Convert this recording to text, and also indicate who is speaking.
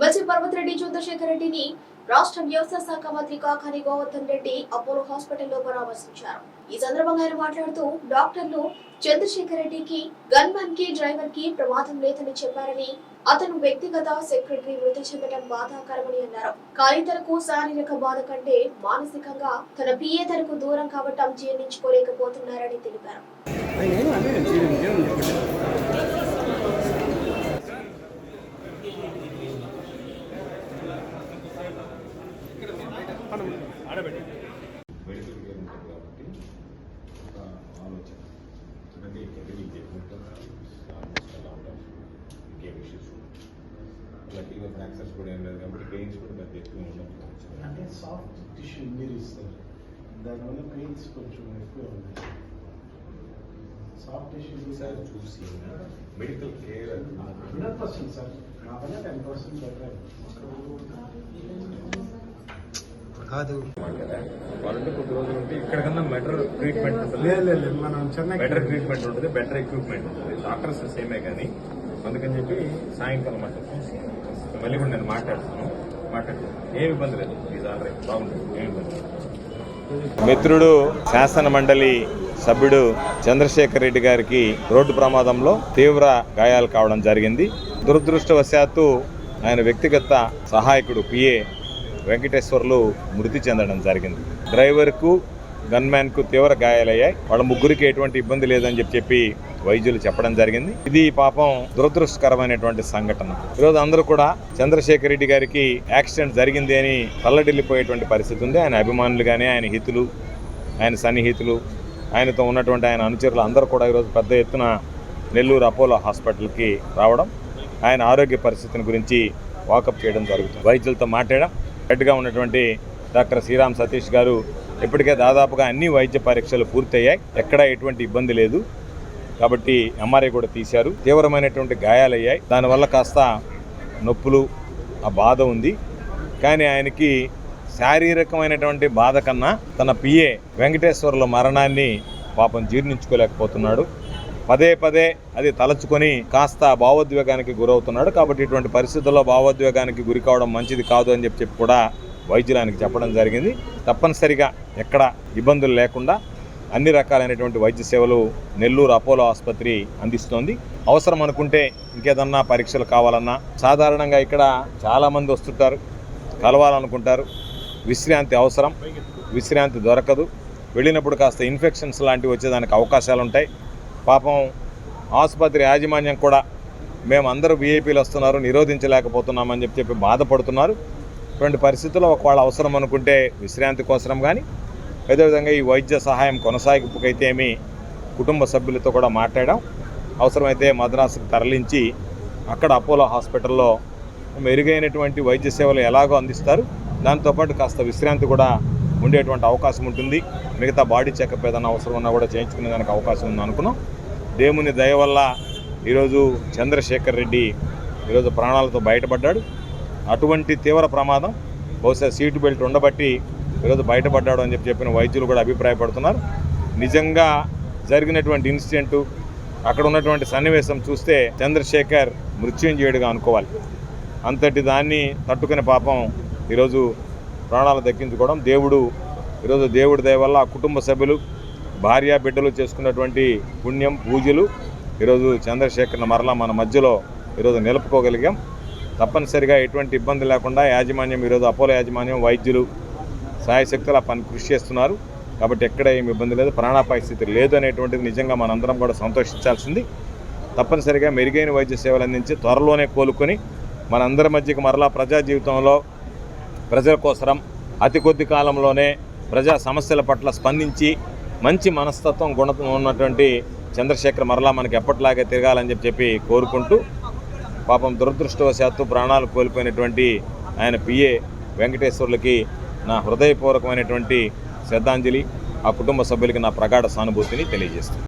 Speaker 1: MLC Parvathireddy Chandrasekhar రెడ్డిని రాష్ట్ర వ్యవసాయ శాఖ మంత్రి కాకాని గోవర్ధన్ రెడ్డి అపోలో హాస్పిటల్లో పరామర్శించారు. ఈ సందర్భంగా ఆయన మాట్లాడుతూ డాక్టర్లు చంద్రశేఖర్ రెడ్డికి గన్కి డ్రైవర్కి ప్రమాదం లేదని చెప్పారని అతను వ్యక్తిగత సెక్రటరీ మృతి చెందడం బాధాకరమని అన్నారు. కానీ తనకు శారీరక బాధ కంటే మానసికంగా తన పిఏ తనకు దూరం కావటం జీర్ణించుకోలేకపోతున్నారని తెలిపారు.
Speaker 2: మెడికల్ కేర్ ఉంటుంది కాబట్టి ఒక ఆలోచన ఎందుకంటే ఇక్కడ మీకు చెప్పినట్టు ఆల్మోస్ట్ అలా ఉంటాం ఇంకేం ఇష్యూస్ లక్కీగా ఫ్రాక్చర్స్ కూడా ఏం లేదు కాబట్టి పెయిన్స్ కూడా పెద్ద ఎక్కువ ఉండకపోవచ్చు
Speaker 3: అంటే సాఫ్ట్ టిష్యూ ఇంజరీ ఇస్తారు దానివల్ల పెయిన్స్ కొంచెం ఎక్కువ ఉన్నాయి సాఫ్ట్ టిష్యూ
Speaker 2: సార్ చూసి medical care
Speaker 3: hundred percent sir నాకన్నా టెన్ పర్సెంట్ బెటర్
Speaker 4: కాదు.
Speaker 5: వాళ్ళంటే కొద్ది రోజులు ఉంటే ఇక్కడ కన్నా బెటర్ ట్రీట్మెంట్ ఉంటుంది
Speaker 3: మనం చెన్నై
Speaker 5: బెటర్ ట్రీట్మెంట్ ఉంటుంది బెటర్ ఎక్విప్మెంట్ ఉంటుంది. డాక్టర్స్ సేమే కానీ అందుకని చెప్పి సాయంకాలం అట్లా చూసి మళ్ళీ కూడా నేను మాట్లాడుతాను. మాట్లాడుతాను ఏం ఇబ్బంది లేదు. ఇది ఆల్రెడీ బాగుంటుంది. ఏం ఇబ్బంది
Speaker 2: మిత్రుడు శాసన మండలి సభ్యుడు చంద్రశేఖర్ రెడ్డి గారికి రోడ్డు ప్రమాదంలో తీవ్ర గాయాలు కావడం జరిగింది. దురదృష్టవశాత్తు ఆయన వ్యక్తిగత సహాయకుడు పిఏ వెంకటేశ్వర్లు మృతి చెందడం జరిగింది. డ్రైవర్కు గన్మ్యాన్కు తీవ్ర గాయాలయ్యాయి. వాళ్ళ ముగ్గురికి ఎటువంటి ఇబ్బంది లేదని చెప్పి చెప్పి వైద్యులు చెప్పడం జరిగింది. ఇది పాపం దురదృష్టకరమైనటువంటి సంఘటన. ఈరోజు అందరూ కూడా చంద్రశేఖర్ రెడ్డి గారికి యాక్సిడెంట్ జరిగింది అని తల్లడిల్లిపోయేటువంటి పరిస్థితి ఉంది. ఆయన అభిమానులు కానీ ఆయన హితులు ఆయన సన్నిహితులు ఆయనతో ఉన్నటువంటి ఆయన అనుచరులు అందరూ కూడా ఈరోజు పెద్ద ఎత్తున నెల్లూరు అపోలో హాస్పిటల్కి రావడం ఆయన ఆరోగ్య పరిస్థితిని గురించి వాకప్ చేయడం జరుగుతుంది. వైద్యులతో మాట్లాడడం హెడ్గా ఉన్నటువంటి డాక్టర్ శ్రీరామ్ సతీష్ గారు ఇప్పటికే దాదాపుగా అన్ని వైద్య పరీక్షలు పూర్తయ్యాయి. ఎక్కడా ఎటువంటి ఇబ్బంది లేదు. కాబట్టి ఎంఆర్ఐ కూడా తీశారు. తీవ్రమైనటువంటి గాయాలయ్యాయి. దానివల్ల కాస్త నొప్పులు ఆ బాధ ఉంది. కానీ ఆయనకి శారీరకమైనటువంటి బాధ కన్నా తన పిఏ వెంకటేశ్వర్ల మరణాన్ని పాపం జీర్ణించుకోలేకపోతున్నాడు. పదే పదే అది తలచుకొని కాస్త భావోద్వేగానికి గురవుతున్నాడు. కాబట్టి ఇటువంటి పరిస్థితుల్లో భావోద్వేగానికి గురి కావడం మంచిది కాదు అని చెప్పి చెప్పి కూడా వైద్యులానికి చెప్పడం జరిగింది. తప్పనిసరిగా ఎక్కడ ఇబ్బందులు లేకుండా అన్ని రకాలైనటువంటి వైద్య సేవలు నెల్లూరు అపోలో ఆసుపత్రి అందిస్తోంది. అవసరం అనుకుంటే ఇంకేదన్నా పరీక్షలు కావాలన్నా సాధారణంగా ఇక్కడ చాలామంది వస్తుంటారు కలవాలనుకుంటారు. విశ్రాంతి అవసరం విశ్రాంతి దొరకదు. వెళ్ళినప్పుడు కాస్త ఇన్ఫెక్షన్స్ లాంటివి వచ్చేదానికి అవకాశాలు ఉంటాయి పాపం ఆసుపత్రి యాజమాన్యం కూడా మేము అందరూ వీఐపీలు వస్తున్నారు నిరోధించలేకపోతున్నామని చెప్పి చెప్పి బాధపడుతున్నారు. ఇటువంటి పరిస్థితుల్లో ఒకవేళ అవసరం అనుకుంటే విశ్రాంతి కోసం కానీ అదేవిధంగా ఈ వైద్య సహాయం కొనసాగింపుకైతే ఏమి కుటుంబ సభ్యులతో కూడా మాట్లాడాం. అవసరమైతే మద్రాసుకు తరలించి అక్కడ అపోలో హాస్పిటల్లో మెరుగైనటువంటి వైద్య సేవలు ఎలాగో అందిస్తారు. దాంతోపాటు కాస్త విశ్రాంతి కూడా ఉండేటువంటి అవకాశం ఉంటుంది. మిగతా బాడీ చెకప్ ఏదైనా అవసరం ఉన్నా కూడా చేయించుకునే దానికి అవకాశం ఉంది అనుకున్నాం. దేవుని దయ వల్ల ఈరోజు చంద్రశేఖర్ రెడ్డి ఈరోజు ప్రాణాలతో బయటపడ్డాడు. అటువంటి తీవ్ర ప్రమాదం బహుశా సీటు బెల్ట్ ఉండబట్టి ఈరోజు బయటపడ్డాడు అని చెప్పి చెప్పిన వైద్యులు కూడా అభిప్రాయపడుతున్నారు. నిజంగా జరిగినటువంటి ఇన్సిడెంటు అక్కడ ఉన్నటువంటి సన్నివేశం చూస్తే చంద్రశేఖర్ మృత్యుంజయుడిగా అనుకోవాలి. అంతటి దాన్ని తట్టుకునే పాపం ఈరోజు ప్రాణాలు దక్కించుకోవడం. దేవుడు ఈరోజు దేవుడి దయ వల్ల ఆ కుటుంబ సభ్యులు భార్య బిడ్డలు చేసుకున్నటువంటి పుణ్యం పూజలు ఈరోజు చంద్రశేఖర్ని మరలా మన మధ్యలో ఈరోజు నిలుపుకోగలిగాం. తప్పనిసరిగా ఎటువంటి ఇబ్బంది లేకుండా యాజమాన్యం ఈరోజు అపోలో యాజమాన్యం వైద్యులు సాయశక్తులు ఆ పని కృషి చేస్తున్నారు. కాబట్టి ఎక్కడ ఏమి ఇబ్బంది లేదు. ప్రాణాపాయ స్థితి లేదు అనేటువంటిది నిజంగా మనందరం కూడా సంతోషించాల్సింది. తప్పనిసరిగా మెరుగైన వైద్య సేవలు అందించి త్వరలోనే కోలుకొని మనందరి మధ్యకి మరలా ప్రజా జీవితంలో ప్రజల కోసరం అతి కొద్ది కాలంలోనే ప్రజా సమస్యల పట్ల స్పందించి మంచి మనస్తత్వం గుణ ఉన్నటువంటి చంద్రశేఖర్ మరలా మనకి ఎప్పటిలాగే తిరగాలని చెప్పి చెప్పి కోరుకుంటూ పాపం దురదృష్టవశాత్తు ప్రాణాలు కోల్పోయినటువంటి ఆయన పిఏ వెంకటేశ్వర్లకి నా హృదయపూర్వకమైనటువంటి శ్రద్ధాంజలి ఆ కుటుంబ సభ్యులకి నా ప్రగాఢ సానుభూతిని తెలియజేస్తుంది